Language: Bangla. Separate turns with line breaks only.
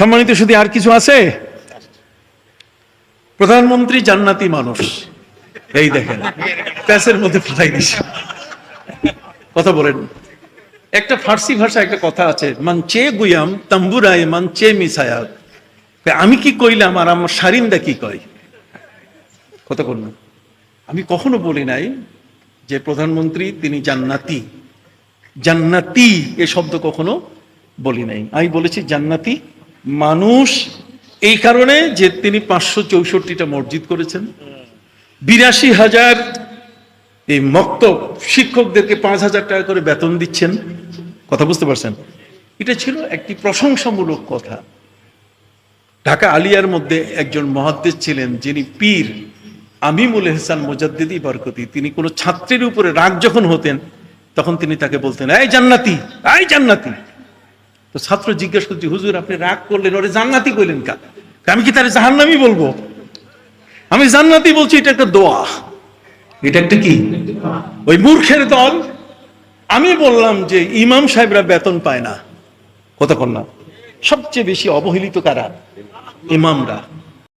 সম্মানিত শুধু আর কিছু আছে? প্রধানমন্ত্রী জান্নাতি মানুষ। এই দেখেন, প্যাসের মধ্যে ফুটাই দিছে। কথা বলেন। একটা ফার্সি ভাষা একটা কথা আছে মানচে গুয়াম তাম্বুরাই মানচে মিসায়াত। আমি কি কইলাম আর আমার সারিন্দা কি কয়? কথা বলুন। আমি কখনো বলি নাই যে প্রধানমন্ত্রী, তিনি জান্নাতি। জান্নাতি এ শব্দ কখনো বলি নাই। আমি বলেছি জান্নাতি মানুষ এই কারণে যে তিনি পাঁচশো চৌষট্টিটা মসজিদ করেছেন। বিরাশি হাজার এই মক্তব শিক্ষকদেরকে পাঁচ হাজার টাকা করে বেতন দিচ্ছেন। কথা বুঝতে পারছেন? এটা ছিল একটি প্রশংসামূলক কথা। ঢাকা আলিয়ার মধ্যে একজন মহাদ্দেশ ছিলেন, যিনি পীর আমিমুল এহসান মোজাদ্দিদি বরকতি। তিনি কোনো ছাত্রের উপরে রাগ যখন হতেন, তখন তিনি তাকে বলতেন, এই জান্নাতি এই জান্নাতি। তো ছাত্র জিজ্ঞেস করছি, হুজুর, আপনি রাগ করলেন, ওরে জান্নাতি কইলেন কা আমি কি তার জাহান্নামি বলব? আমি জান্নাতি বলছি, এটা একটা দোয়া। এটা একটা কি? ওই মূর্খের দল। আমি বললাম যে, ইমাম সাহেবরা বেতন পায় না। কতক্ষণ না? সবচেয়ে বেশি অবহেলিত কারা? ইমামরা।